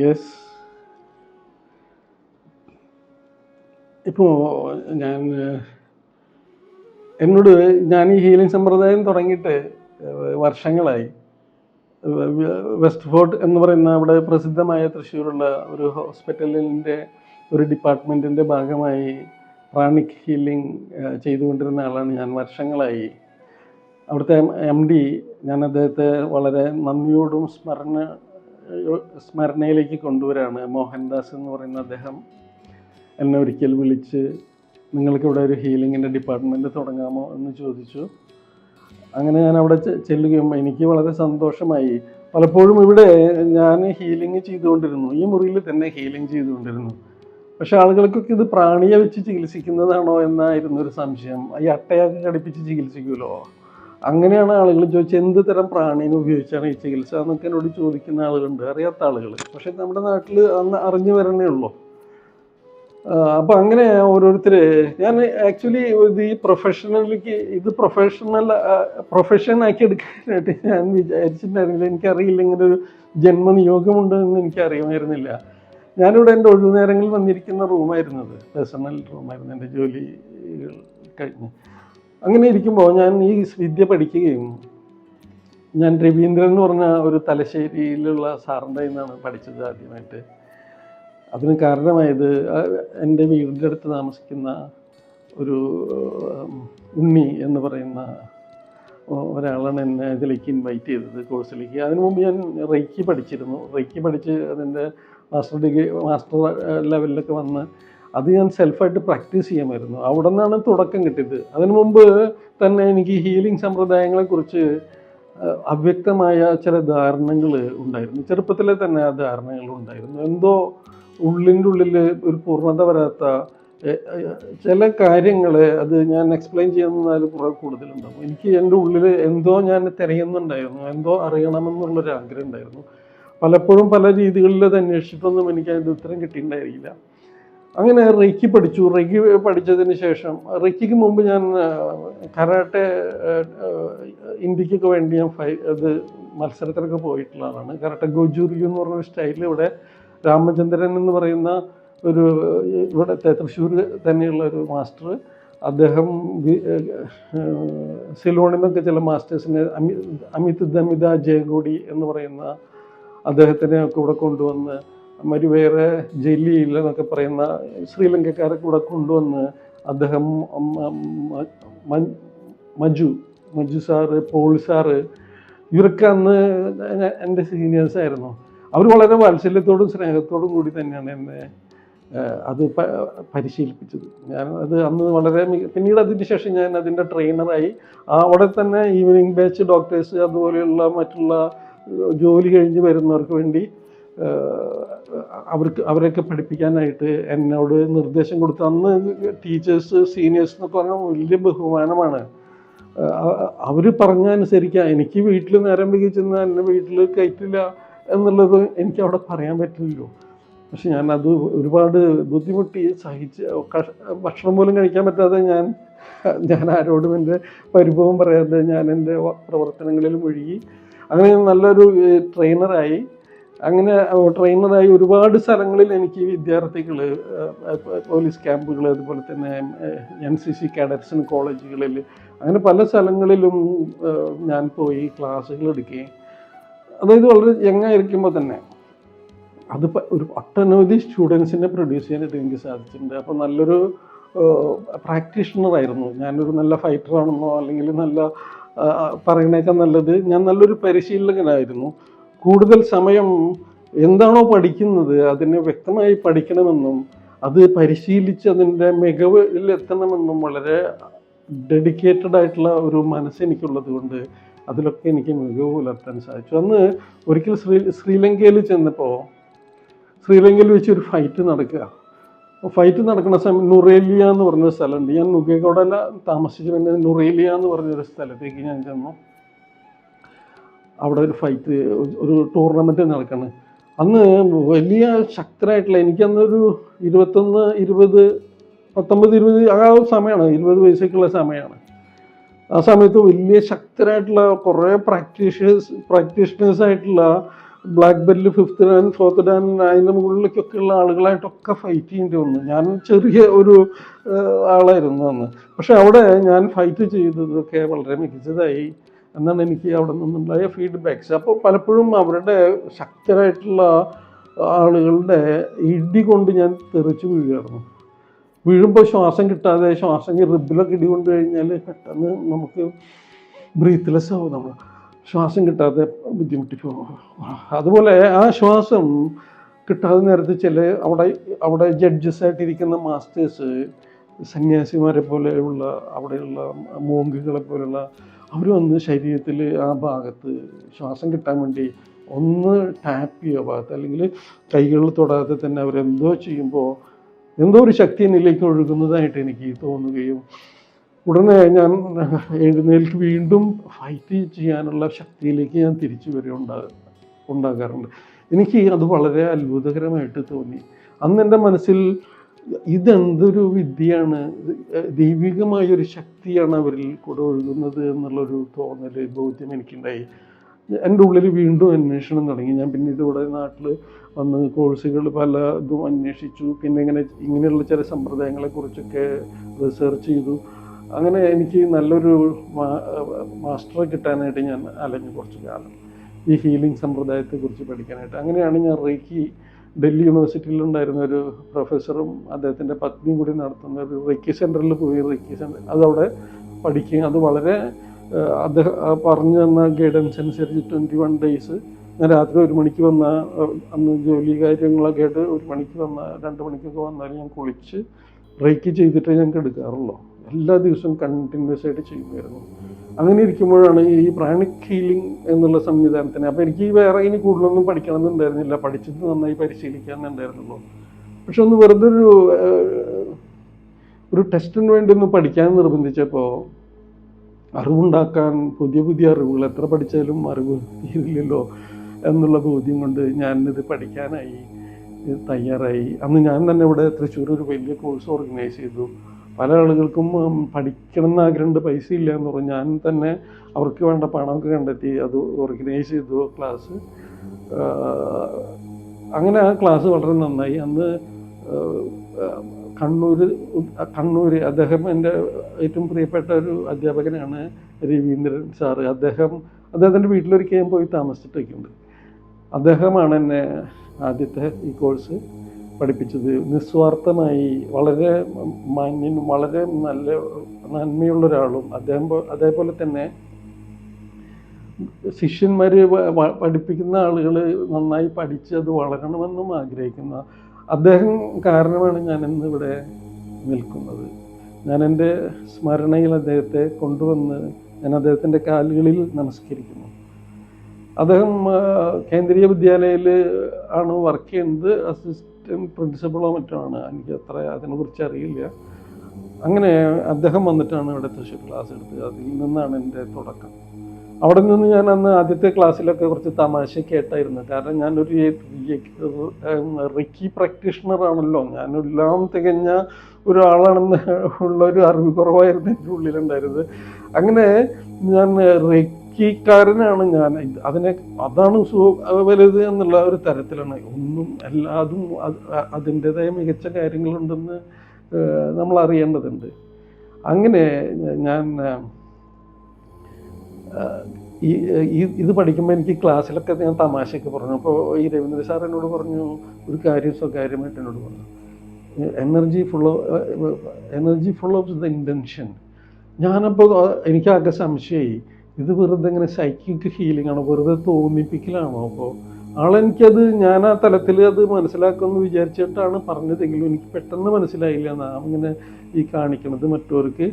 Yes ഇപ്പോൾ ഞാൻ എന്നോട് ഞാൻ ഈ ഹീലിംഗ് സമ്പ്രദായം തുടങ്ങിയിട്ട് വർഷങ്ങളായി. വെസ്റ്റ് ഫോർട്ട് എന്ന് പറയുന്ന അവിടെ പ്രസിദ്ധമായ തൃശ്ശൂരുള്ള ഒരു ഹോസ്പിറ്റലിന്റെ ഒരു ഡിപ്പാർട്ട്മെന്റിന്റെ ഭാഗമായി പ്രാണിക് ഹീലിംഗ് ചെയ്തുകൊണ്ടിരുന്ന ആളാണ് ഞാൻ വർഷങ്ങളായി. അവിടുത്തെ എം ഡി ഞാൻ അദ്ദേഹത്തെ വളരെ നന്ദിയോടും സ്മരണ സ്മരണയിലേക്ക് കൊണ്ടുവരാണ്. മോഹൻദാസ് എന്ന് പറയുന്ന അദ്ദേഹം എന്നെ ഒരിക്കൽ വിളിച്ച് നിങ്ങൾക്ക് ഇവിടെ ഒരു ഹീലിങ്ങിന്റെ ഡിപ്പാർട്ട്മെന്റ് തുടങ്ങാമോ? എന്ന് ചോദിച്ചു. അങ്ങനെ ഞാൻ അവിടെ ചെല്ലുകയും എനിക്ക് വളരെ സന്തോഷമായി. പലപ്പോഴും ഇവിടെ ഞാൻ ഹീലിംഗ് ചെയ്തുകൊണ്ടിരുന്നു. ഈ മുറിയിൽ തന്നെ ഹീലിംഗ് ചെയ്തുകൊണ്ടിരുന്നു. പക്ഷെ ആളുകൾക്കൊക്കെ ഇത് പ്രാണിയെ വെച്ച് ചികിത്സിക്കുന്നതാണോ എന്നായിരുന്നു ഒരു സംശയം. ഈ അട്ടയൊക്കെ കടിപ്പിച്ച് ചികിത്സിക്കുമല്ലോ? അങ്ങനെയാണ് ആളുകൾ ചോദിച്ചത് എന്ത് തരം പ്രാണീനെ ഉപയോഗിച്ചാണ് ഈ ചികിത്സ എന്നൊക്കെ എന്നോട് ചോദിക്കുന്ന ആളുകളുണ്ട് അറിയാത്ത ആളുകൾ. പക്ഷെ നമ്മുടെ നാട്ടിൽ അന്ന് അറിഞ്ഞു വരണേ ഉള്ളൂ. അപ്പം അങ്ങനെ ഓരോരുത്തർ ഞാൻ ആക്ച്വലി ഇത് ഈ പ്രൊഫഷണലിക്ക് ഇത് പ്രൊഫഷണൽ പ്രൊഫഷൻ ആക്കി എടുക്കാനായിട്ട് ഞാൻ വിചാരിച്ചിട്ടുണ്ടായിരുന്നില്ല. എനിക്കറിയില്ല ഇങ്ങനെ ഒരു ജന്മനിയോഗമുണ്ട് എന്ന് എനിക്ക് അറിയുമായിരുന്നില്ല ഞാനിവിടെ എന്റെ ഒഴിവു നേരങ്ങളിൽ വന്നിരിക്കുന്ന റൂമായിരുന്നത് പേഴ്സണൽ റൂമായിരുന്നു എന്റെ ജോലികൾ കഴിഞ്ഞ്. അങ്ങനെ ഇരിക്കുമ്പോൾ ഞാൻ ഈ വിദ്യ പഠിക്കുകയും ഞാൻ രവീന്ദ്രൻ എന്ന് പറഞ്ഞ ഒരു തലശ്ശേരിയിലുള്ള സാറിന്റെ നിന്നാണ് പഠിച്ചത് ആദ്യമായിട്ട്. അതിന് കാരണമായത് എന്റെ വീടിന്റെ അടുത്ത് താമസിക്കുന്ന ഒരു ഉണ്ണി എന്ന് പറയുന്ന ഒരാളാണ് എന്നെ ഇതിലേക്ക് ഇൻവൈറ്റ് ചെയ്തത് കോഴ്സിലേക്ക്. അതിനു മുമ്പ് ഞാൻ റെയ്ക്കി പഠിച്ചിരുന്നു. റെയ്ക്കി പഠിച്ച് അതിന്റെ മാസ്റ്റർ ഡിഗ്രി മാസ്റ്റർ ലെവലിലൊക്കെ വന്ന് അത് ഞാൻ സെൽഫായിട്ട് പ്രാക്ടീസ് ചെയ്യാമായിരുന്നു. അവിടെ നിന്നാണ് തുടക്കം കിട്ടിയത്. അതിനു മുമ്പ് തന്നെ എനിക്ക് ഹീലിംഗ് സമ്പ്രദായങ്ങളെക്കുറിച്ച് കുറിച്ച് അവ്യക്തമായ ചില ധാരണകൾ ഉണ്ടായിരുന്നു. ചെറുപ്പത്തിലെ തന്നെ ആ ധാരണകൾ ഉണ്ടായിരുന്നു. എന്തോ ഉള്ളിന്റെ ഉള്ളിൽ ഒരു പൂർണത വരാത്ത ചില കാര്യങ്ങൾ അത് ഞാൻ എക്സ്പ്ലെയിൻ ചെയ്യുന്നതിൽ കുറേ കൂടുതലുണ്ടാവും. എനിക്ക് എന്റെ ഉള്ളിൽ എന്തോ ഞാൻ തിരയുന്നുണ്ടായിരുന്നു. എന്തോ അറിയണമെന്നുള്ളൊരു ആഗ്രഹം ഉണ്ടായിരുന്നു. പലപ്പോഴും പല രീതികളിൽ അത് അന്വേഷിച്ചിട്ടൊന്നും എനിക്ക് അതിന്റെ ഉത്തരം കിട്ടിയിട്ടുണ്ടായിരിക്കില്ല. അങ്ങനെ റെക്കി പഠിച്ചു. റെക്കി പഠിച്ചതിന് ശേഷം റെക്കിക്ക് മുമ്പ് ഞാൻ കരാട്ടെ ഇന്ത്യക്കൊക്കെ വേണ്ടി ഞാൻ ഫൈ അത് മത്സരത്തിലൊക്കെ പോയിട്ടുള്ളതാണ് കരാട്ടെ ഗോജൂരി എന്ന് പറഞ്ഞ സ്റ്റൈലിൽ ഇവിടെ രാമചന്ദ്രൻ എന്ന് പറയുന്ന ഒരു ഇവിടുത്തെ തൃശ്ശൂർ തന്നെയുള്ള ഒരു മാസ്റ്റർ. അദ്ദേഹം നിന്നൊക്കെ ചില മാസ്റ്റേഴ്സിനെ അമി അമിത് ദമിത ജയഗോഡി എന്ന് പറയുന്ന അദ്ദേഹത്തിനെ ഒക്കെ ഇവിടെ കൊണ്ടുവന്ന് മറ്റു വേറെ എന്നൊക്കെ പറയുന്ന ശ്രീലങ്കക്കാരെ കൂടെ കൊണ്ടുവന്ന് അദ്ദേഹം Maju Maju sir Paul sir ഇവരൊക്കെ അന്ന് എന്റെ സീനിയേഴ്സ് ആയിരുന്നു. അവർ വളരെ വാത്സല്യത്തോടും സ്നേഹത്തോടും കൂടി തന്നെയാണ് എന്നെ അത് പരിശീലിപ്പിച്ചത്. ഞാൻ അത് അന്ന് വളരെ പിന്നീട് അതിന് ശേഷം ഞാൻ അതിന്റെ ട്രെയിനറായി. അവിടെ തന്നെ ഈവനിങ് ബാച്ച് ഡോക്ടേഴ്സ് അതുപോലെയുള്ള മറ്റുള്ള ജോലി കഴിഞ്ഞ് വരുന്നവർക്ക് വേണ്ടി അവർക്ക് അവരെയൊക്കെ പഠിപ്പിക്കാനായിട്ട് എന്നോട് നിർദ്ദേശം കൊടുത്ത അന്ന് ടീച്ചേഴ്സ് സീനിയേഴ്സ് എന്നൊക്കെ പറഞ്ഞാൽ വലിയ ബഹുമാനമാണ്. അവർ പറഞ്ഞ അനുസരിക്കുക എനിക്ക് വീട്ടിൽ നേരം വൈകി ചെന്ന് എന്നെ വീട്ടിൽ കയറ്റില്ല എന്നുള്ളത് എനിക്ക് അവിടെ പറയാൻ പറ്റില്ലല്ലോ. പക്ഷെ ഞാൻ അത് ഒരുപാട് ബുദ്ധിമുട്ടി സഹിച്ച് കഷ ഭക്ഷണം പോലും കഴിക്കാൻ പറ്റാതെ ഞാൻ ഞാൻ ആരോടും എന്റെ പരിഭവം പറയാതെ ഞാൻ എന്റെ പ്രവർത്തനങ്ങളിൽ മുഴുകി. അങ്ങനെ നല്ലൊരു ട്രെയിനറായി അങ്ങനെ ട്രെയിനറായി ഒരുപാട് സ്ഥലങ്ങളിൽ എനിക്ക് വിദ്യാർത്ഥികൾ പോലീസ് ക്യാമ്പുകൾ അതുപോലെ തന്നെ എൻ സി സി കാഡറ്റ്സിന് കോളേജുകളിൽ അങ്ങനെ പല സ്ഥലങ്ങളിലും ഞാൻ പോയി ക്ലാസ്സുകൾ എടുക്കുകയും അതായത് വളരെ യങ്ങായിരിക്കുമ്പോൾ തന്നെ അത് ഒരു ഒട്ടനവധി സ്റ്റുഡൻസിനെ പ്രൊഡ്യൂസ് ചെയ്യാനായിട്ട് എനിക്ക് സാധിച്ചിട്ടുണ്ട്. അപ്പോൾ നല്ലൊരു പ്രാക്ടീഷണറായിരുന്നു. ഞാനൊരു നല്ല ഫൈറ്ററാണെന്നോ അല്ലെങ്കിൽ നല്ല പറയണേക്കാൾ നല്ലത് ഞാൻ നല്ലൊരു പരിശീലകനായിരുന്നു. കൂടുതൽ സമയം എന്താണോ പഠിക്കുന്നത് അതിനെ വ്യക്തമായി പഠിക്കണമെന്നും അത് പരിശീലിച്ച് അതിന്റെ മികവിൽ എത്തണമെന്നും വളരെ ഡെഡിക്കേറ്റഡ് ആയിട്ടുള്ള ഒരു മനസ്സ് എനിക്കുള്ളത് കൊണ്ട് അതിലൊക്കെ എനിക്ക് മികവ് പുലർത്താൻ സാധിച്ചു. അന്ന് ഒരിക്കൽ ശ്രീ ശ്രീലങ്കയിൽ ചെന്നപ്പോൾ ശ്രീലങ്കയിൽ വെച്ച് ഒരു ഫൈറ്റ് നടക്കുക. ഫൈറ്റ് നടക്കുന്ന സമയം നുറേലിയ എന്ന് പറഞ്ഞൊരു സ്ഥലമുണ്ട്. ഞാൻ നുഗേഗോഡല്ല താമസിച്ചു പിന്നെ നുറേലിയ എന്ന് പറഞ്ഞൊരു സ്ഥലത്തേക്ക് ഞാൻ ചെന്നു. അവിടെ ഒരു ഫൈറ്റ് ഒരു ടൂർണമെന്റ് നടക്കുന്നത് അന്ന് വലിയ ശക്തരായിട്ടുള്ള എനിക്കന്നൊരു ഇരുപത്തൊന്ന് ഇരുപത് പത്തൊമ്പത് ഇരുപത് ആ സമയമാണ് ഇരുപത് വയസ്സൊക്കെയുള്ള സമയമാണ് ആ സമയത്ത് വലിയ ശക്തരായിട്ടുള്ള കുറേ പ്രാക്ടീഷേഴ്സ് പ്രാക്ടീഷണേഴ്സ് ആയിട്ടുള്ള black belt fifth dan fourth dan അതിന്റെ മുകളിലേക്കൊക്കെ ഉള്ള ആളുകളായിട്ടൊക്കെ ഫൈറ്റ് ചെയ്യേണ്ടി വന്നു. ഞാൻ ചെറിയ ഒരു ആളായിരുന്നു അന്ന്. പക്ഷെ അവിടെ ഞാൻ ഫൈറ്റ് ചെയ്തതൊക്കെ വളരെ മികച്ചതായി. എന്നാണ് എനിക്ക് അവിടെ നിന്നുണ്ടായ ഫീഡ്ബാക്ക്സ് അപ്പോൾ പലപ്പോഴും അവരുടെ ശക്തരായിട്ടുള്ള ആളുകളുടെ ഇടി കൊണ്ട് ഞാൻ തെറിച്ച് വീഴായിരുന്നു വീഴുമ്പോൾ ശ്വാസം കിട്ടാതെ ശ്വാസം റിബിലൊക്കെ ഇടി കൊണ്ട് കഴിഞ്ഞാൽ പെട്ടെന്ന് നമുക്ക് ബ്രീത്ത്ലെസ് ആവും നമ്മൾ ശ്വാസം കിട്ടാതെ ബുദ്ധിമുട്ടി പോകും. അതുപോലെ ആ ശ്വാസം കിട്ടാതെ നേരത്തെ ചില അവിടെ അവിടെ ജഡ്ജസ് ആയിട്ടിരിക്കുന്ന മാസ്റ്റേഴ്സ് സന്യാസിമാരെ പോലെയുള്ള അവിടെയുള്ള മോങ്കുകളെ പോലെയുള്ള അവർ വന്ന് ശരീരത്തിൽ ആ ഭാഗത്ത് ശ്വാസം കിട്ടാൻ വേണ്ടി ഒന്ന് ടാപ്പ് ചെയ്യുക ഭാഗത്ത് അല്ലെങ്കിൽ കൈകളിൽ തൊടാതെ തന്നെ അവരെന്തോ ചെയ്യുമ്പോൾ എന്തോ ഒരു ശക്തി എന്നിലേക്ക് ഒഴുകുന്നതായിട്ട് എനിക്ക് തോന്നുകയും ഉടനെ ഞാൻ എഴുന്നേൽക്ക് വീണ്ടും ഫൈറ്റ് ചെയ്യാനുള്ള ശക്തിയിലേക്ക് ഞാൻ തിരിച്ചു വരെ വരിക ഉണ്ടാകാറുണ്ട്. എനിക്ക് അത് വളരെ അത്ഭുതകരമായിട്ട് തോന്നി. അന്ന് എന്റെ മനസ്സിൽ ഇതെന്തൊരു വിദ്യയാണ്? ദൈവികമായ ഒരു ശക്തിയാണ് അവരിൽ കൂടെ ഒഴുകുന്നത് എന്നുള്ളൊരു തോന്നൽ ബോധ്യം എനിക്കുണ്ടായി. എന്റെ ഉള്ളിൽ വീണ്ടും അന്വേഷണം തുടങ്ങി. ഞാൻ പിന്നീട് ഇവിടെ നാട്ടിൽ വന്ന് കോഴ്സുകൾ പല ഇതും അന്വേഷിച്ചു. പിന്നെ ഇങ്ങനെ ഇങ്ങനെയുള്ള ചില സമ്പ്രദായങ്ങളെക്കുറിച്ചൊക്കെ റിസർച്ച് ചെയ്തു. അങ്ങനെ എനിക്ക് നല്ലൊരു മാസ്റ്റർ കിട്ടാനായിട്ട് ഞാൻ അലഞ്ഞു കുറച്ച് കാലം. ഈ ഹീലിംഗ് സമ്പ്രദായത്തെക്കുറിച്ച് പഠിക്കാനായിട്ട്. അങ്ങനെയാണ് ഞാൻ റേക്കി ഡൽഹി യൂണിവേഴ്സിറ്റിയിലുണ്ടായിരുന്ന ഒരു പ്രൊഫസറും അദ്ദേഹത്തിന്റെ പത്നിയും കൂടി നടത്തുന്ന ഒരു റിക്കി സെന്ററിൽ പോയി റിക്കി സെന്റർ അതവിടെ പഠിക്കുകയും അത് വളരെ അദ്ദേഹം പറഞ്ഞു തന്ന ഗൈഡൻസ് അനുസരിച്ച് ട്വന്റി വൺ ഡേയ്സ് ഞാൻ രാത്രി ഒരു മണിക്ക് വന്ന അന്ന് ജോലി കാര്യങ്ങളൊക്കെ ആയിട്ട് ഒരു മണിക്ക് വന്ന രണ്ട് മണിക്കൊക്കെ വന്നാൽ ഞാൻ കുളിച്ച് റേക്ക് ചെയ്തിട്ടേ ഞാൻ എടുക്കാറുള്ളൂ. എല്ലാ ദിവസവും കണ്ടിന്യൂസ് ആയിട്ട് ചെയ്യുമായിരുന്നു. അങ്ങനെ ഇരിക്കുമ്പോഴാണ് ഈ പ്രാണിക് ഹീലിംഗ് എന്നുള്ള സംവിധാനത്തിന് അപ്പോൾ എനിക്ക് വേറെ ഇനി കൂടുതലൊന്നും പഠിക്കണമെന്നുണ്ടായിരുന്നില്ല പഠിച്ചത് നന്നായി പരിശീലിക്കാമെന്നുണ്ടായിരുന്നുള്ളൂ പക്ഷെ ഒന്ന് വെറുതെ ഒരു ഒരു ടെസ്റ്റിന് വേണ്ടി ഒന്ന് പഠിക്കാൻ നിർബന്ധിച്ചപ്പോൾ അറിവുണ്ടാക്കാൻ പുതിയ പുതിയ അറിവുകൾ എത്ര പഠിച്ചാലും അറിവ് ഇല്ലല്ലോ എന്നുള്ള ബോധ്യം കൊണ്ട് ഞാനിത് പഠിക്കാനായി തയ്യാറായി. അന്ന് ഞാൻ തന്നെ ഇവിടെ തൃശ്ശൂർ ഒരു വലിയ കോഴ്സ് ഓർഗനൈസ് ചെയ്തു. പല ആളുകൾക്കും പഠിക്കണം എന്ന് ആഗ്രഹമുണ്ട് പൈസ ഇല്ല എന്ന് പറഞ്ഞു ഞാൻ തന്നെ അവർക്ക് വേണ്ട പണമൊക്കെ കണ്ടെത്തി അത് ഓർഗനൈസ് ചെയ്തു ക്ലാസ് അങ്ങനെ ആ ക്ലാസ് വളരെ നന്നായി. അന്ന് കണ്ണൂർ കണ്ണൂർ അദ്ദേഹം എന്റെ ഏറ്റവും പ്രിയപ്പെട്ട ഒരു അധ്യാപകനാണ് രവീന്ദ്രൻ സാറ്. അദ്ദേഹം അദ്ദേഹത്തിന്റെ വീട്ടിലൊരിക്കലും പോയി താമസിച്ചിട്ടൊക്കെയുണ്ട്. അദ്ദേഹമാണ് എന്നെ ആദ്യത്തെ ഈ കോഴ്സ് പഠിപ്പിച്ചത് നിസ്വാർത്ഥമായി വളരെ മാന്യനും വളരെ നല്ല നന്മയുള്ള ഒരാളും. അദ്ദേഹം അതേപോലെ തന്നെ ശിഷ്യന്മാർ പഠിപ്പിക്കുന്ന ആളുകൾ നന്നായി പഠിച്ച് അത് വളരണമെന്നും ആഗ്രഹിക്കുന്ന. അദ്ദേഹം കാരണമാണ് ഞാൻ ഇന്ന് ഇവിടെ നിൽക്കുന്നത്. ഞാൻ എന്റെ സ്മരണയിൽ അദ്ദേഹത്തെ കൊണ്ടുവന്ന് ഞാൻ അദ്ദേഹത്തിന്റെ കാലുകളിൽ നമസ്കരിക്കുന്നു. അദ്ദേഹം കേന്ദ്രീയ വിദ്യാലയയിൽ ആണ് വർക്ക് ചെയ്യുന്നത്. അസിസ്റ്റന്റ് പ്രിൻസിപ്പളോ മറ്റോ ആണ്. എനിക്ക് അത്ര അതിനെക്കുറിച്ച് അറിയില്ല. അങ്ങനെ അദ്ദേഹം വന്നിട്ടാണ് ഇവിടെ തൃശ്ശൂർ ക്ലാസ് എടുത്തത്. അതിൽ നിന്നാണ് എന്റെ തുടക്കം. അവിടെ നിന്ന് ഞാൻ അന്ന് ആദ്യത്തെ ക്ലാസ്സിലൊക്കെ കുറച്ച് തമാശ കേട്ടായിരുന്നു. കാരണം ഞാനൊരു റിക്കി പ്രാക്ടീഷണർ ആണല്ലോ. ഞാനെല്ലാം തികഞ്ഞ ഒരാളാണെന്ന് ഉള്ള ഒരു അറിവ് കുറവായിരുന്നു എന്റെ ഉള്ളിലുണ്ടായിരുന്നത്. അങ്ങനെ ഞാൻ റെക്കിക്കാരനാണ് ഞാൻ. അതിനെ അതാണ് വലുത് എന്നുള്ള ഒരു തരത്തിലാണ്. ഒന്നും എല്ലാതും അത് അതിന്റെതായ മികച്ച കാര്യങ്ങളുണ്ടെന്ന് നമ്മൾ അറിയേണ്ടതുണ്ട്. അങ്ങനെ ഞാൻ ഈ- ഇത് പഠിക്കുമ്പോൾ എനിക്ക് ക്ലാസ്സിലൊക്കെ ഞാൻ തമാശയൊക്കെ പറഞ്ഞു. അപ്പോൾ ഈ രവീന്ദ്ര സാർ എന്നോട് പറഞ്ഞു ഒരു കാര്യം സ്വകാര്യമായിട്ട് എന്നോട് പറഞ്ഞു. Energy full energy full of the intention ഞാനപ്പോൾ എനിക്കാകെ സംശയമായി ഇത് വെറുതെ ഇങ്ങനെ സൈക്കിക് ഹീലിംഗ് ആണോ? വെറുതെ തോന്നിപ്പിക്കലാണോ? അപ്പോൾ ആളെനിക്കത് ഞാൻ ആ തലത്തിൽ അത് മനസ്സിലാക്കുമെന്ന് വിചാരിച്ചിട്ടാണ് പറഞ്ഞതെങ്കിലും എനിക്ക് പെട്ടെന്ന് മനസ്സിലായില്ല. നാം ഇങ്ങനെ ഈ കാണിക്കണത് മറ്റവർക്ക്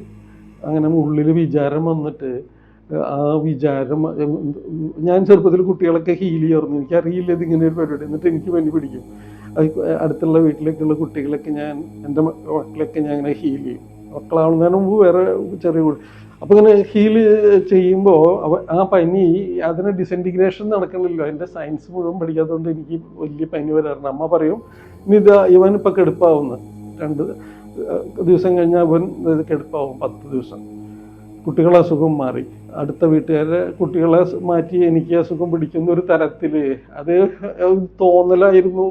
അങ്ങനെ ഉള്ളിൽ വിചാരം വന്നിട്ട് ആ വിചാരം ഞാൻ ചെറുപ്പത്തിൽ കുട്ടികളൊക്കെ ഹീൽ ചെയ്യാറുണ്ട്. എനിക്കറിയില്ല ഇതിങ്ങനെ ഒരു പരിപാടി. എന്നിട്ട് എനിക്ക് വേണ്ടി പിടിക്കും. അടുത്തുള്ള വീട്ടിലേക്കുള്ള കുട്ടികളൊക്കെ ഞാൻ എന്റെ മക്കളൊക്കെ ഞാൻ അങ്ങനെ ഹീൽ ചെയ്യും. മക്കളാവുന്നതിന് മുമ്പ് വേറെ ചെറിയ അപ്പോൾ ഇങ്ങനെ ഹീൽ ചെയ്യുമ്പോൾ ആ പനി അതിന് ഡിസന്റിഗ്രേഷൻ നടക്കണില്ലല്ലോ. എന്റെ സയൻസ് മുഴുവൻ പഠിക്കാത്തതുകൊണ്ട് എനിക്ക് വലിയ പനി വരാറുണ്ട് അമ്മ പറയും ഇനി ഇത് ഇവൻ ഇപ്പം കെടുപ്പാവുന്നു. രണ്ട് ദിവസം കഴിഞ്ഞാൽ ഇവൻ കെടുപ്പാവും പത്ത് ദിവസം. കുട്ടികളെ അസുഖം മാറി. അടുത്ത വീട്ടുകാരെ കുട്ടികളെ മാറ്റി എനിക്ക് അസുഖം പിടിക്കുന്ന ഒരു തരത്തിൽ അത് തോന്നലായിരുന്നു.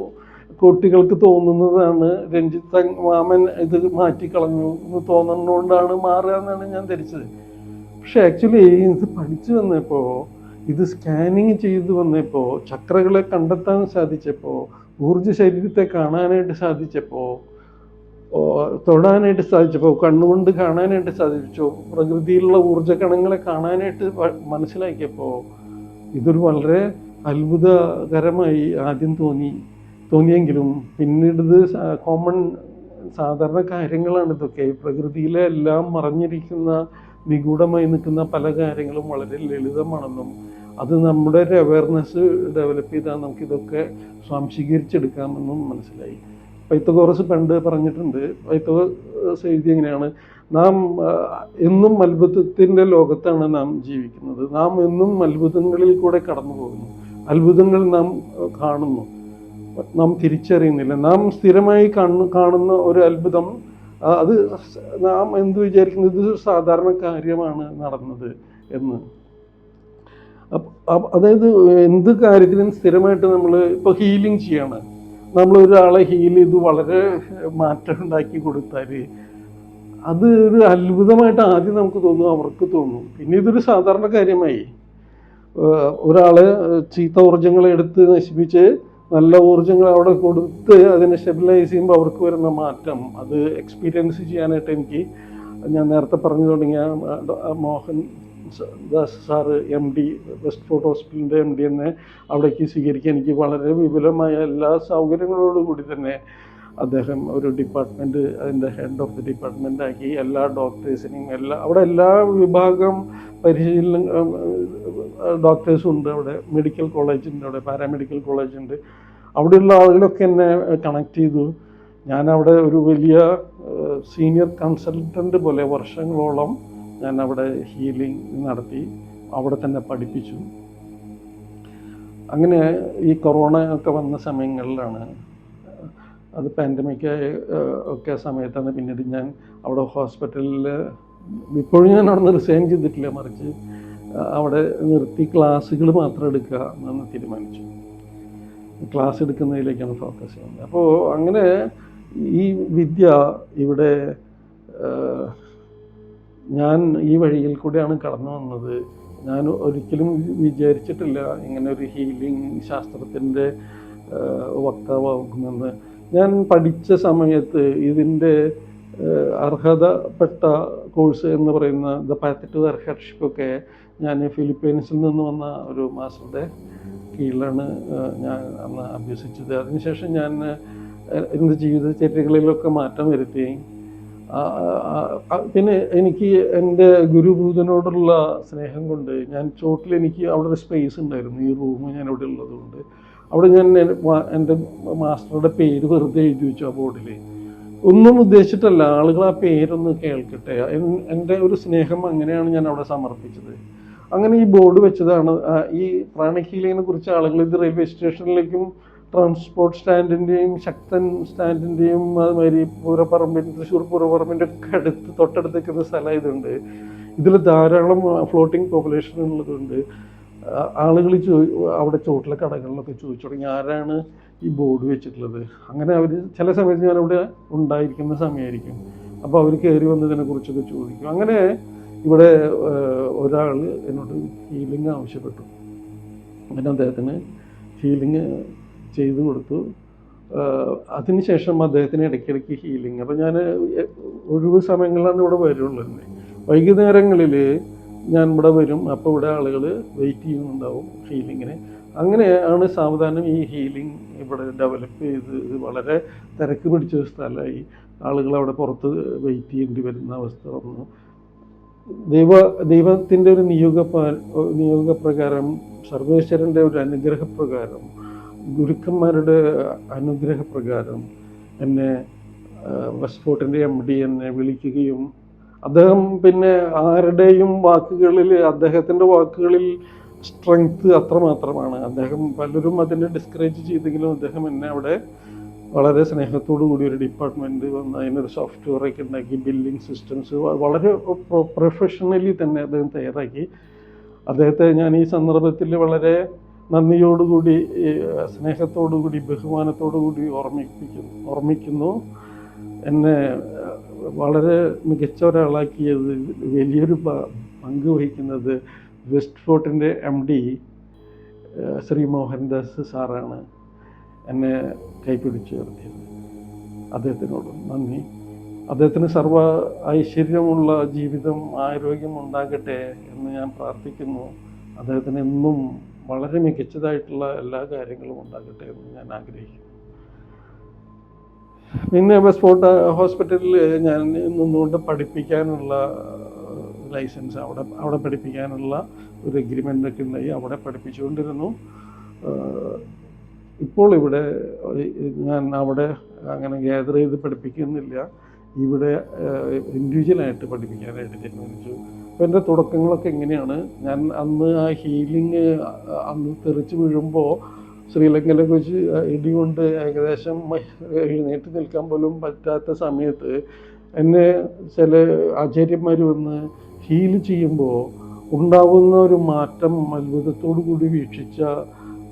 കുട്ടികൾക്ക് തോന്നുന്നതാണ് രഞ്ജിത്ത് മാമൻ ഇത് മാറ്റിക്കളഞ്ഞു എന്ന് തോന്നുന്നതുകൊണ്ടാണ് മാറുക എന്നാണ് ഞാൻ ധരിച്ചത്. പക്ഷെ ആക്ച്വലി ഇത് പഠിച്ചു വന്നപ്പോൾ ഇത് സ്കാനിങ് ചെയ്ത് വന്നപ്പോൾ ചക്രകളെ കണ്ടെത്താൻ സാധിച്ചപ്പോൾ ഊർജ ശരീരത്തെ കാണാനായിട്ട് സാധിച്ചപ്പോൾ തൊടാനായിട്ട് സാധിച്ചപ്പോൾ കണ്ണുകൊണ്ട് കാണാനായിട്ട് സാധിച്ചു പ്രകൃതിയിലുള്ള ഊർജ കണങ്ങളെ കാണാനായിട്ട് മനസ്സിലാക്കിയപ്പോൾ ഇതൊരു വളരെ അത്ഭുതകരമായി ആദ്യം തോന്നി. തോന്നിയെങ്കിലും പിന്നീട് ഇത് കോമൺ സാധാരണ കാര്യങ്ങളാണ് ഇതൊക്കെ. പ്രകൃതിയിലെ എല്ലാം മറഞ്ഞിരിക്കുന്ന നിഗൂഢമായി നിൽക്കുന്ന പല കാര്യങ്ങളും വളരെ ലളിതമാണെന്നും അത് നമ്മുടെ ഒരു അവയർനെസ് ഡെവലപ്പ് ചെയ്താൽ നമുക്കിതൊക്കെ സ്വാംശീകരിച്ചെടുക്കാമെന്നും മനസ്സിലായി. പൈത്തഗോറസ് പണ്ട് പറഞ്ഞിട്ടുണ്ട്. പൈത്തഗോറസ് എഴുതി എങ്ങനെയാണ് നാം എന്നും അത്ഭുതത്തിന്റെ ലോകത്താണ് നാം ജീവിക്കുന്നത്. നാം എന്നും അത്ഭുതങ്ങളിൽ കൂടെ കടന്നു പോകുന്നു അത്ഭുതങ്ങൾ നാം കാണുന്നു. നാം തിരിച്ചറിയുന്നില്ല. നാം സ്ഥിരമായി കാണുന്ന ഒരു അത്ഭുതം അത് നാം എന്ത് വിചാരിക്കുന്നു? ഇത് സാധാരണ കാര്യമാണ് നടന്നത് എന്ന്. അതായത് എന്ത് കാര്യത്തിനും സ്ഥിരമായിട്ട് നമ്മൾ ഇപ്പോൾ ഹീലിംഗ് ചെയ്യാണ്. നമ്മൾ ഒരാളെ ഹീൽ ചെയ്ത് വളരെ മാറ്റം ഉണ്ടാക്കി കൊടുത്താൽ അത് ഒരു അത്ഭുതമായിട്ട് ആദ്യം നമുക്ക് തോന്നും അവർക്ക് തോന്നും. പിന്നെ ഇതൊരു സാധാരണ കാര്യമായി. ഒരാളെ ചീത്ത ഊർജങ്ങളെടുത്ത് നശിപ്പിച്ച് നല്ല ഊർജങ്ങൾ അവിടെ കൊടുത്ത് അതിനെ സ്റ്റെബിലൈസ് ചെയ്യുമ്പോൾ അവർക്ക് വരുന്ന മാറ്റം. അത് എക്സ്പീരിയൻസ് ചെയ്യാനായിട്ട് എനിക്ക് ഞാൻ നേരത്തെ പറഞ്ഞു തുടങ്ങിയ Mohan Das sir M D West Fort ഹോസ്പിറ്റലിന്റെ എം ഡി എന്നെ അവിടേക്ക് സ്വീകരിക്കാൻ എനിക്ക് വളരെ വിപുലമായ എല്ലാ സൗകര്യങ്ങളോടുകൂടി തന്നെ അദ്ദേഹം ഒരു ഡിപ്പാർട്ട്മെന്റ് അതിന്റെ ഹെഡ് ഓഫ് ദി ഡിപ്പാർട്ട്മെന്റ് ആക്കി എല്ലാ ഡോക്ടേഴ്സിനെയും എല്ലാ അവിടെ എല്ലാ വിഭാഗം പരിശീലനം ഡോക്ടേഴ്സും ഉണ്ട് അവിടെ. മെഡിക്കൽ കോളേജുണ്ട് അവിടെ പാരാമെഡിക്കൽ കോളേജുണ്ട് അവിടെയുള്ള ആളുകളൊക്കെ എന്നെ കണക്ട് ചെയ്തു. ഞാൻ അവിടെ ഒരു വലിയ സീനിയർ കൺസൾട്ടന്റ് പോലെ വർഷങ്ങളോളം ഞാൻ അവിടെ ഹീലിംഗ് നടത്തി അവിടെ തന്നെ പഠിപ്പിച്ചു. അങ്ങനെ ഈ കൊറോണ ഒക്കെ വന്ന സമയങ്ങളിലാണ് അത് പാൻഡമിക് ഒക്കെ സമയത്താണ് പിന്നീട് ഞാൻ അവിടെ ഹോസ്പിറ്റലിൽ ഇപ്പോഴും ഞാൻ അവിടെ നിന്ന് റിസൈൻ ചെയ്തിട്ടില്ല മറിച്ച് അവിടെ നിർത്തി ക്ലാസ്സുകൾ മാത്രം എടുക്കുക എന്ന് തീരുമാനിച്ചു ക്ലാസ് എടുക്കുന്നതിലേക്കാണ് ഫോക്കസ് ചെയ്യുന്നത്. അപ്പോൾ അങ്ങനെ ഈ വിദ്യ ഇവിടെ ഞാൻ ഈ വഴിയിൽ കൂടെയാണ് കടന്നു വന്നത്. ഞാൻ ഒരിക്കലും വിചാരിച്ചിട്ടില്ല ഇങ്ങനെ ഒരു ഹീലിംഗ് ശാസ്ത്രത്തിന്റെ വക്താവാകുമെന്ന്. ഞാൻ പഠിച്ച സമയത്ത് ഇതിന്റെ അർഹതപ്പെട്ട കോഴ്സ് എന്ന് പറയുന്ന ദ പാത്ത് ടു ഞാൻ ഫിലിപ്പീൻസിൽ നിന്ന് വന്ന ഒരു മാസ്റ്ററുടെ കീഴിലാണ് ഞാൻ അന്ന് അഭ്യസിച്ചത്. അതിനുശേഷം ഞാൻ എന്റെ ജീവിതചര്യകളിലൊക്കെ മാറ്റം വരുത്തി. പിന്നെ എനിക്ക് എന്റെ ഗുരുഭൂതനോടുള്ള സ്നേഹം കൊണ്ട് ഞാൻ ചോട്ടിൽ എനിക്ക് അവിടെ ഒരു സ്പേസ് ഉണ്ടായിരുന്നു ഈ റൂം ഞാൻ അവിടെ ഉള്ളതുകൊണ്ട്. അവിടെ ഞാൻ എന്റെ മാസ്റ്ററുടെ പേര് വെറുതെ എഴുതി വെച്ചു ആ ബോർഡിൽ. ഒന്നും ഉദ്ദേശിച്ചിട്ടല്ല ആളുകൾ ആ പേരൊന്ന് കേൾക്കട്ടെ. എൻ- എന്റെ ഒരു സ്നേഹം അങ്ങനെയാണ് ഞാൻ അവിടെ സമർപ്പിച്ചത്. അങ്ങനെ ഈ ബോർഡ് വെച്ചതാണ് ഈ പ്രാണിക് കുറിച്ച് ആളുകൾ ഇത് റെയിൽവേ സ്റ്റേഷനിലേക്കും ട്രാൻസ്പോർട്ട് സ്റ്റാൻഡിന്റെയും ശക്തൻ സ്റ്റാൻഡിന്റെയും അതുമാതിരി പൂരപ്പറമ്പിൻ തൃശ്ശൂർ പൂരപ്പറമ്പിന്റെ ഒക്കെ അടുത്ത് തൊട്ടടുത്തേക്കുന്ന സ്ഥലം ഇതുണ്ട്. ഇതിൽ ധാരാളം ഫ്ലോട്ടിംഗ് പോപ്പുലേഷൻ ഉള്ളതുകൊണ്ട് ആളുകൾ അവിടെ ചോട്ടിലെ കടകളിലൊക്കെ ചോദിച്ചു തുടങ്ങി ആരാണ് ഈ ബോർഡ് വെച്ചിട്ടുള്ളത്? അങ്ങനെ അവർ ചില സമയത്ത് അവിടെ ഉണ്ടായിരിക്കുന്ന സമയമായിരിക്കും. അപ്പോൾ അവർ കയറി വന്നതിനെ കുറിച്ചൊക്കെ ചോദിക്കും. അങ്ങനെ ഇവിടെ ഒരാൾ എന്നോട് ഹീലിംഗ് ആവശ്യപ്പെട്ടു. അങ്ങനെ അദ്ദേഹത്തിന് ഹീലിംഗ് ചെയ്തു കൊടുത്തു. അതിനുശേഷം അദ്ദേഹത്തിന് ഇടയ്ക്കിടയ്ക്ക് ഹീലിംഗ് അപ്പോൾ ഞാൻ ഒഴിവ് സമയങ്ങളിലാണ് ഇവിടെ വരുള്ളൂ തന്നെ വൈകുന്നേരങ്ങളിൽ ഞാൻ ഇവിടെ വരും അപ്പോൾ ഇവിടെ ആളുകൾ വെയിറ്റ് ചെയ്യുന്നുണ്ടാവും ഹീലിങ്ങിന് അങ്ങനെയാണ് സാവധാനം ഈ ഹീലിംഗ് ഇവിടെ ഡെവലപ്പ് ചെയ്ത് വളരെ തിരക്ക് പിടിച്ച സ്ഥലമായി ആളുകൾ അവിടെ പുറത്ത് വെയിറ്റ് ചെയ്യേണ്ടി വരുന്ന അവസ്ഥ വന്നു. ദൈവ ദൈവത്തിന്റെ ഒരു നിയോഗ നിയോഗപ്രകാരം സർവേശ്വരന്റെ ഒരു അനുഗ്രഹപ്രകാരം ഗുരുക്കന്മാരുടെ അനുഗ്രഹപ്രകാരം എന്നെ വെസ്റ്റ് ഫോർട്ടിന്റെ എം ഡി എന്നെ വിളിക്കുകയും അദ്ദേഹം പിന്നെ ആരുടെയും വാക്കുകളിൽ അദ്ദേഹത്തിന്റെ വാക്കുകളിൽ സ്ട്രെങ്ത് അത്രമാത്രമാണ്. അദ്ദേഹം പലരും അതിനെ ഡിസ്കറേജ് ചെയ്തെങ്കിലും അദ്ദേഹം എന്നെ അവിടെ വളരെ സ്നേഹത്തോടു കൂടി ഒരു ഡിപ്പാർട്ട്മെന്റ് വന്ന് അതിനൊരു സോഫ്റ്റ്വെയർ ഒക്കെ ഉണ്ടാക്കി ബില്ലിംഗ് സിസ്റ്റംസ് വളരെ പ്രൊഫഷണലി തന്നെ അദ്ദേഹം തയ്യാറാക്കി. അദ്ദേഹത്തെ ഞാൻ ഈ സന്ദർഭത്തിൽ വളരെ നന്ദിയോടുകൂടി കൂടി സ്നേഹത്തോടുകൂടി ബഹുമാനത്തോടുകൂടി ഓർമ്മിപ്പിക്കുന്നു ഓർമ്മിക്കുന്നു. എന്നെ വളരെ മികച്ച ഒരാളാക്കിയത് വലിയൊരു പങ്ക് വഹിക്കുന്നത് വെസ്റ്റ് ഫോർട്ടിന്റെ എം ഡി ശ്രീ മോഹൻദാസ് സാറാണ് എന്നെ കൈപിടിച്ചു ഉയർത്തിയത്. അദ്ദേഹത്തിനോട് നന്ദി. അദ്ദേഹത്തിന് സർവ ഐശ്വര്യമുള്ള ജീവിതം ആരോഗ്യം ഉണ്ടാകട്ടെ എന്ന് ഞാൻ പ്രാർത്ഥിക്കുന്നു. അദ്ദേഹത്തിന് എന്നും വളരെ മികച്ചതായിട്ടുള്ള എല്ലാ കാര്യങ്ങളും ഉണ്ടാകട്ടെ എന്ന് ഞാൻ ആഗ്രഹിക്കുന്നു. പിന്നെ സ്പോർട്ട് ഹോസ്പിറ്റലിൽ ഞാൻ നിന്നുകൊണ്ട് പഠിപ്പിക്കാനുള്ള ലൈസൻസ് അവിടെ അവിടെ പഠിപ്പിക്കാനുള്ള ഒരു എഗ്രിമെന്റ് ഒക്കെ ഉണ്ടായി. അവിടെ പഠിപ്പിച്ചുകൊണ്ടിരുന്നു. ഇപ്പോൾ ഇവിടെ ഞാൻ അവിടെ അങ്ങനെ ഗ്യാദർ ചെയ്ത് പഠിപ്പിക്കുന്നില്ല. ഇവിടെ ഇൻഡിവിജ്വലായിട്ട് പഠിപ്പിക്കാനായിട്ട് തീരുമാനിച്ചു അപ്പോൾ എന്റെ തുടക്കങ്ങളൊക്കെ എങ്ങനെയാണ്? ഞാൻ അന്ന് ആ ഹീലിംഗ് അന്ന് തെറിച്ച് വീഴുമ്പോൾ ശ്രീലങ്കയിലെ കുറിച്ച് ഇടികൊണ്ട് ഏകദേശം എഴുന്നേറ്റ് നിൽക്കാൻ പോലും പറ്റാത്ത സമയത്ത് എന്നെ ചില ആചാര്യന്മാർ വന്ന് ഹീൽ ചെയ്യുമ്പോൾ ഉണ്ടാവുന്ന ഒരു മാറ്റം അത്ഭുതത്തോടു കൂടി വീക്ഷിച്ച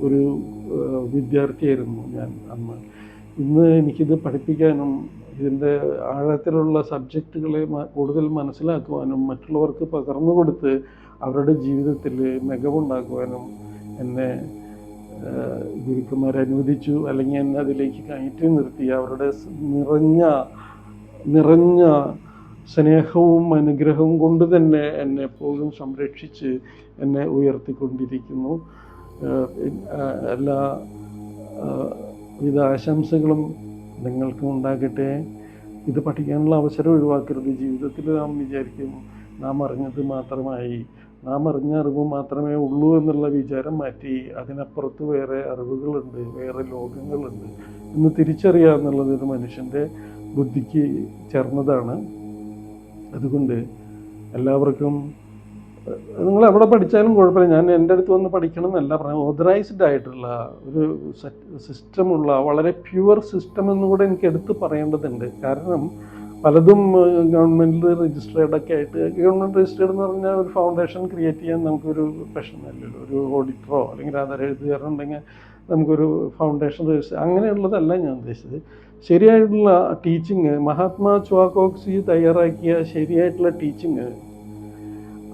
ഒരു വിദ്യാർത്ഥിയായിരുന്നു ഞാൻ അന്ന്. ഇന്ന് എനിക്കിത് പഠിപ്പിക്കാനും ഇതിന്റെ ആഴത്തിലുള്ള സബ്ജക്റ്റുകളെ കൂടുതൽ മനസ്സിലാക്കുവാനും മറ്റുള്ളവർക്ക് പകർന്നു കൊടുത്ത് അവരുടെ ജീവിതത്തിൽ മികവുണ്ടാക്കുവാനും എന്നെ ഗുരുക്കന്മാർ അനുവദിച്ചു. അല്ലെങ്കിൽ എന്നെ അതിലേക്ക് കയറ്റി നിർത്തി. അവരുടെ നിറഞ്ഞ നിറഞ്ഞ സ്നേഹവും അനുഗ്രഹവും കൊണ്ട് തന്നെ എന്നെ എപ്പോഴും സംരക്ഷിച്ച് എന്നെ ഉയർത്തിക്കൊണ്ടിരിക്കുന്നു. എല്ലാ വിധ ആശംസകളും നിങ്ങൾക്കും ഉണ്ടാകട്ടെ. ഇത് പഠിക്കാനുള്ള അവസരം ഒഴിവാക്കരുത്. ജീവിതത്തിൽ നാം വിചാരിക്കും നാം അറിഞ്ഞത് മാത്രമായി. നാം അറിഞ്ഞ അറിവ് മാത്രമേ ഉള്ളൂ എന്നുള്ള വിചാരം മാറ്റി അതിനപ്പുറത്ത് വേറെ അറിവുകളുണ്ട് വേറെ ലോകങ്ങളുണ്ട്. എന്ന് തിരിച്ചറിയുക എന്നുള്ളത് ഒരു മനുഷ്യന്റെ ബുദ്ധിക്ക് ചേർന്നതാണ്. അതുകൊണ്ട് എല്ലാവർക്കും നിങ്ങൾ എവിടെ പഠിച്ചാലും കുഴപ്പമില്ല. ഞാൻ എന്റെ അടുത്ത് വന്ന് പഠിക്കണം എന്നല്ല പറഞ്ഞത്. ഓതറൈസ്ഡ് ആയിട്ടുള്ള ഒരു സിസ്റ്റമുള്ള വളരെ പ്യുവർ സിസ്റ്റം എന്നുകൂടെ എനിക്ക് എടുത്ത് പറയേണ്ടതുണ്ട്. കാരണം പലതും ഗവൺമെന്റിൽ രജിസ്റ്റേർഡ് ഒക്കെ ആയിട്ട് ഗവൺമെന്റ് രജിസ്റ്റേർഡ് എന്ന് പറഞ്ഞാൽ ഒരു ഫൗണ്ടേഷൻ ക്രിയേറ്റ് ചെയ്യാൻ നമുക്കൊരു പ്രശ്നമല്ലല്ലോ ഒരു ഓഡിറ്ററോ അല്ലെങ്കിൽ ആധാർ എഴുതുകാരുണ്ടെങ്കിൽ നമുക്കൊരു ഫൗണ്ടേഷൻ രജിസ്റ്റർ അങ്ങനെയുള്ളതല്ല ഞാൻ ഉദ്ദേശിച്ചത്. ശരിയായിട്ടുള്ള ടീച്ചിങ് മഹാത്മാ ചുവാക്കോക്സി തയ്യാറാക്കിയ ശരിയായിട്ടുള്ള ടീച്ചിങ്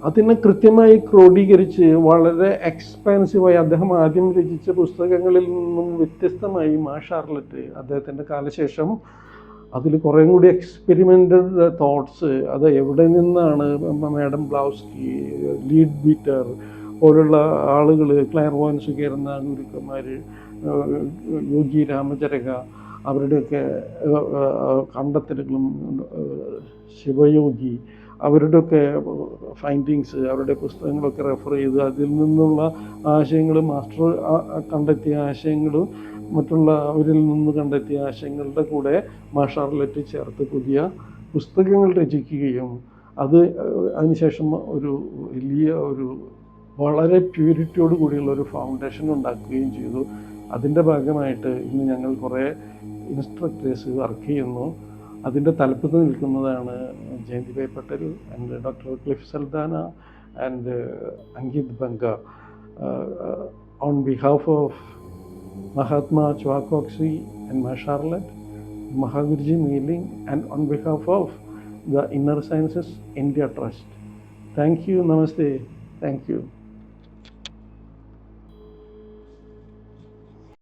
അതിനെ കൃത്യമായി ക്രോഡീകരിച്ച് വളരെ എക്സ്പെൻസീവായി അദ്ദേഹം ആദ്യം രചിച്ച പുസ്തകങ്ങളിൽ നിന്നും വ്യത്യസ്തമായി മാ ഷാർലറ്റ് അദ്ദേഹത്തിന്റെ കാലശേഷം അതിൽ കുറേ കൂടി എക്സ്പെരിമെന്റഡ് തോട്ട്സ് അത് എവിടെ നിന്നാണ് മാഡം ബ്ലൗസ്കി ലീഡ് ബീറ്റർ പോലുള്ള ആളുകൾ ക്ലയർ വോൻസ് കയറുന്ന ഗുരുക്കന്മാർ യോഗി രാമചരക അവരുടെയൊക്കെ കണ്ടെത്തലുകളും ശിവയോഗി അവരുടെയൊക്കെ ഫൈൻഡിങ്സ് അവരുടെ പുസ്തകങ്ങളൊക്കെ റെഫർ ചെയ്ത് അതിൽ നിന്നുള്ള ആശയങ്ങൾ മാസ്റ്റർ കണ്ടെത്തിയ ആശയങ്ങളും മറ്റുള്ള അവരിൽ നിന്ന് കണ്ടെത്തിയ ആശയങ്ങളുടെ കൂടെ മാഷാറിലെറ്റ് ചേർത്ത് പുതിയ പുസ്തകങ്ങൾ രചിക്കുകയും അത് അതിനുശേഷം ഒരു വലിയ ഒരു വളരെ പ്യൂരിറ്റിയോട് കൂടിയുള്ള ഒരു ഫൗണ്ടേഷൻ ഉണ്ടാക്കുകയും ചെയ്തു. അതിന്റെ ഭാഗമായിട്ട് ഇന്ന് ഞങ്ങൾ കുറേ ഇൻസ്ട്രക്ടേഴ്സ് വർക്ക് ചെയ്യുന്നു. അതിന്റെ തലപ്പത്ത് നിൽക്കുന്നതാണ് Jayantibhai Patel and doctor Cliff Saldanha and Ankit Banga. On behalf of Mahatma Choa Kok Sui and ma Mahaguruji Mei Ling and on behalf of the Inner Sciences India Trust thank you namaste thank you